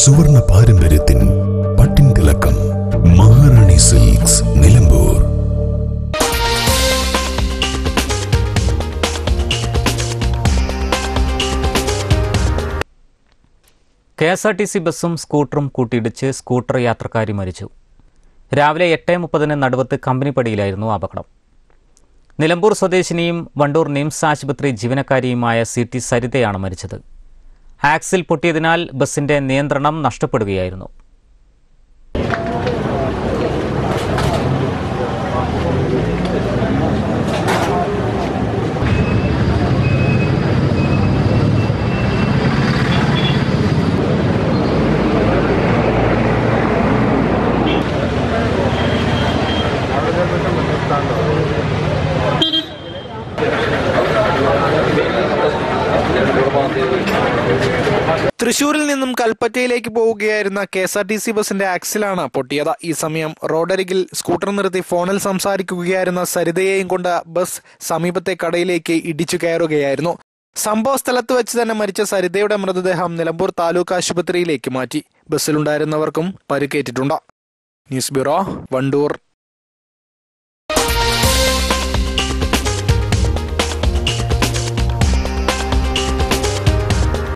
സുവർണ പാരമ്പര്യത്തിൻ പട്ടിൻ തിളക്കം Maharani silks Nilambur. K S R T C ബസ്സും സ്കൂട്ടറും കൂട്ടിയിടിച്ച് സ്കൂട്ടർ യാത്രക്കാരി മരിച്ചു. രാവിലെ എട്ട് മുപ്പതിന് നടുവത്ത് കമ്പനിപ്പടിയിലായിരുന്നു അപകടം. നിലമ്പൂർ സ്വദേശിനിയും വണ്ടൂർ നിംസ് ആശുപത്രി ജീവനക്കാരിയുമായ സി ടി സരിതയാണ് മരിച്ചത്. ആക്സിൽ പൊട്ടിയതിനാൽ ബസിന്റെ നിയന്ത്രണം നഷ്ടപ്പെടുകയായിരുന്നു. തൃശൂരിൽ നിന്നും കൽപ്പറ്റയിലേക്ക് പോവുകയായിരുന്ന K S R T C ബസിന്റെ ആക്സിലാണ് പൊട്ടിയത്. ഈ സമയം റോഡരികിൽ സ്കൂട്ടർ നിർത്തി ഫോണിൽ സംസാരിക്കുകയായിരുന്ന സരിതയെയും കൊണ്ട് ബസ് സമീപത്തെ കടയിലേക്ക് ഇടിച്ചു കയറുകയായിരുന്നു. സംഭവ സ്ഥലത്ത് വെച്ച് തന്നെ മരിച്ച സരിതയുടെ മൃതദേഹം നിലമ്പൂർ താലൂക്ക് ആശുപത്രിയിലേക്ക് മാറ്റി. ബസ്സിലുണ്ടായിരുന്നവർക്കും പരിക്കേറ്റിട്ടുണ്ട്. News bureau Wandoor.